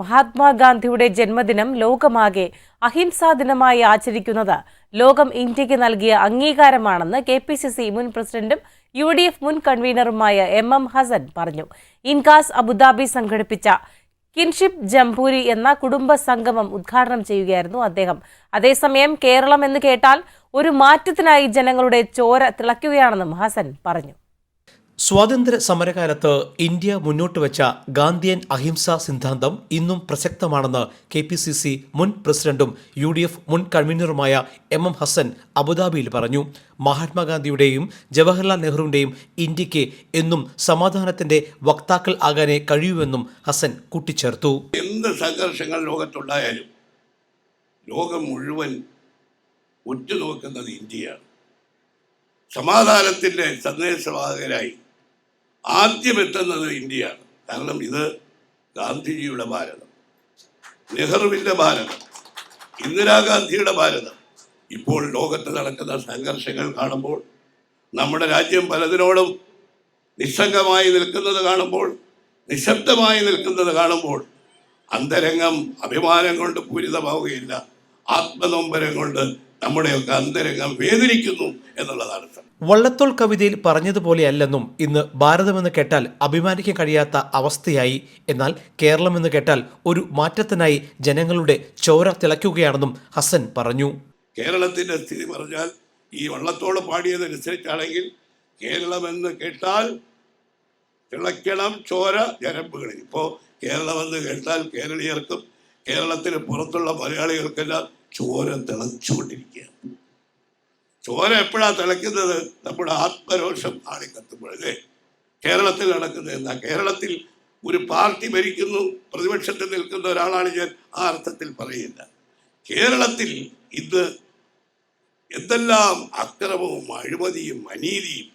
മഹാത്മാഗാന്ധിയുടെ ജന്മദിനം ലോകമാകെ അഹിംസാ ദിനമായി ആചരിക്കുന്നത് ലോകം ഇന്ത്യയ്ക്ക് നൽകിയ അംഗീകാരമാണെന്ന് കെ പി സി സി മുൻ പ്രസിഡന്റും യു ഡി എഫ് മുൻ കൺവീനറുമായ എം എം ഹസൻ പറഞ്ഞു. ഇൻകാസ് അബുദാബി സംഘടിപ്പിച്ച കിൻഷിപ്പ് ജംപൂരി എന്ന കുടുംബ സംഗമം ഉദ്ഘാടനം ചെയ്യുകയായിരുന്നു അദ്ദേഹം. അതേസമയം കേരളം എന്ന് കേട്ടാൽ ഒരു മാറ്റത്തിനായി ജനങ്ങളുടെ ചോര തിളയ്ക്കുകയാണെന്നും ഹസൻ പറഞ്ഞു. സ്വാതന്ത്ര്യ സമരകാലത്ത് ഇന്ത്യ മുന്നോട്ട് വെച്ച ഗാന്ധിയൻ അഹിംസാ സിദ്ധാന്തം ഇന്നും പ്രസക്തമാണെന്ന് കെ പി സി സി മുൻ പ്രസിഡന്റും യു ഡി എഫ് മുൻ കൺവീനറുമായ എം എം ഹസൻ അബുദാബിയിൽ പറഞ്ഞു. മഹാത്മാഗാന്ധിയുടെയും ജവഹർലാൽ നെഹ്റുവിന്റെയും ഇന്ത്യയ്ക്ക് എന്നും സമാധാനത്തിന്റെ വക്താക്കൾ ആകാനേ കഴിയൂവെന്നും ഹസൻ കൂട്ടിച്ചേർത്തു. എന്ത് സംഘർഷങ്ങൾ ലോകത്തുണ്ടായാലും ലോകം മുഴുവൻ ഉറ്റുനോക്കുന്നത് ഇന്ത്യയാണ്. സമാധാനത്തിന്റെ സന്ദേശവാഹകരായി ആദ്യമെത്തുന്നത് ഇന്ത്യയാണ്. കാരണം ഇത് ഗാന്ധിജിയുടെ ഭാരതം. നെഹ്റുവിന്റെ ഭാരതം ഇന്ദിരാഗാന്ധിയുടെ ഭാരതം. ഇപ്പോൾ ലോകത്ത് നടക്കുന്ന സംഘർഷങ്ങൾ കാണുമ്പോൾ നമ്മുടെ രാജ്യം പലതിനോടും നിസ്സംഗമായി നിൽക്കുന്നത് കാണുമ്പോൾ നിശബ്ദമായി നിൽക്കുന്നത് കാണുമ്പോൾ അന്തരംഗം അഭിമാനം കൊണ്ട് പൂരിതമാവുകയില്ല. ആത്മനൊമ്പരം കൊണ്ട് നമ്മുടെയൊക്കെ അന്തരംഗം വേദനിക്കുന്നു എന്നുള്ളതാണ് വള്ളത്തോൾ കവിതയിൽ പറഞ്ഞതുപോലെയല്ലെന്നും ഇന്ന് ഭാരതമെന്ന് കേട്ടാൽ അഭിമാനിക്കാൻ കഴിയാത്ത അവസ്ഥയായി. എന്നാൽ കേരളമെന്ന് കേട്ടാൽ ഒരു മാറ്റത്തിനായി ജനങ്ങളുടെ ചോര തിളയ്ക്കുകയാണെന്നും ഹസൻ പറഞ്ഞു. കേരളത്തിന്റെ സ്ഥിതി പറഞ്ഞാൽ ഈ വള്ളത്തോട് പാടിയതനുസരിച്ചാണെങ്കിൽ കേരളമെന്ന് കേട്ടാൽ തിളയ്ക്കണം ചോര ഞരമ്പുകളിൽ. ഇപ്പോൾ കേരളമെന്ന് കേട്ടാൽ കേരളീയർക്കും കേരളത്തിന് പുറത്തുള്ള മലയാളികൾക്കെല്ലാം ചോര തിളച്ചുകൊണ്ടിരിക്കുകയാണ്. ചോര എപ്പോഴാണ് തിളയ്ക്കുന്നത്? നമ്മുടെ ആത്മരോഷം ആളിക്കത്തുമ്പോഴല്ലേ കേരളത്തിൽ നടക്കുന്നത് എന്നാ കേരളത്തിൽ ഒരു പാർട്ടി ഭരിക്കുന്നു പ്രതിപക്ഷത്തിൽ നിൽക്കുന്ന ഒരാളാണ് ഞാൻ ആ അർത്ഥത്തിൽ പറയില്ല കേരളത്തിൽ ഇത് എന്തെല്ലാം അക്രമവും അഴിമതിയും അനീതിയും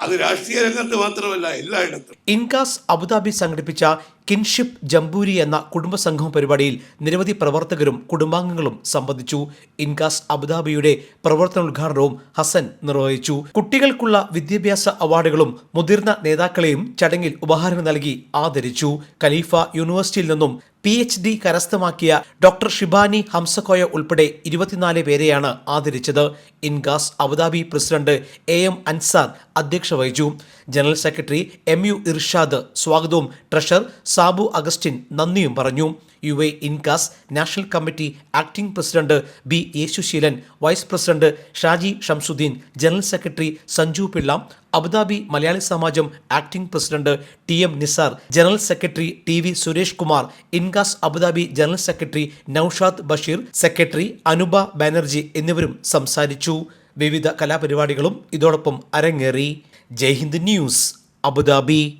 അത് രാഷ്ട്രീയ രംഗത്ത് മാത്രമല്ല എല്ലായിടത്തും. ഇൻകാസ് അബുദാബി സംഘടിപ്പിച്ച കിൻഷിപ്പ് ജംബൂരി എന്ന കുടുംബ സംഗമ പരിപാടിയിൽ നിരവധി പ്രവർത്തകരും കുടുംബാംഗങ്ങളും സംബന്ധിച്ചു. ഇൻകാസ് അബുദാബിയുടെ പ്രവർത്തനോദ്ഘാടനവും ഹസൻ നിർവഹിച്ചു. കുട്ടികൾക്കുള്ള വിദ്യാഭ്യാസ അവാർഡുകളും മുതിർന്ന നേതാക്കളെയും ചടങ്ങിൽ ഉപഹാരം നൽകി ആദരിച്ചു. ഖലീഫ യൂണിവേഴ്സിറ്റിയിൽ നിന്നും പി എച്ച് ഡി കരസ്ഥമാക്കിയ ഡോക്ടർ ഷിബാനി ഹംസക്കോയ ഉൾപ്പെടെ ഇരുപത്തിനാല് പേരെയാണ് ആദരിച്ചത്. Incas Abu Dhabi president A M Ansar അധ്യക്ഷ വഹിച്ചു. General secretary M U Irshad സ്വാഗതവും ട്രഷറർ സാബു അഗസ്റ്റിൻ നന്ദിയും പറഞ്ഞു. U A Incas national committee acting president B Yesusheelan vice president Shaji Shamsuddin general secretary Sanju Pillai Abu Dhabi Malayali Samajam acting president T M Nizar general secretary T V Suresh Kumar Incas Abu Dhabi general secretary Naushad Basheer secretary Anuba Banerjee എന്നിവരും സംസാരിച്ചു. വിവിധ കലാപരിപാടികളും ഇതോടൊപ്പം അരങ്ങേറി. Jaihind news Abu Dhabi.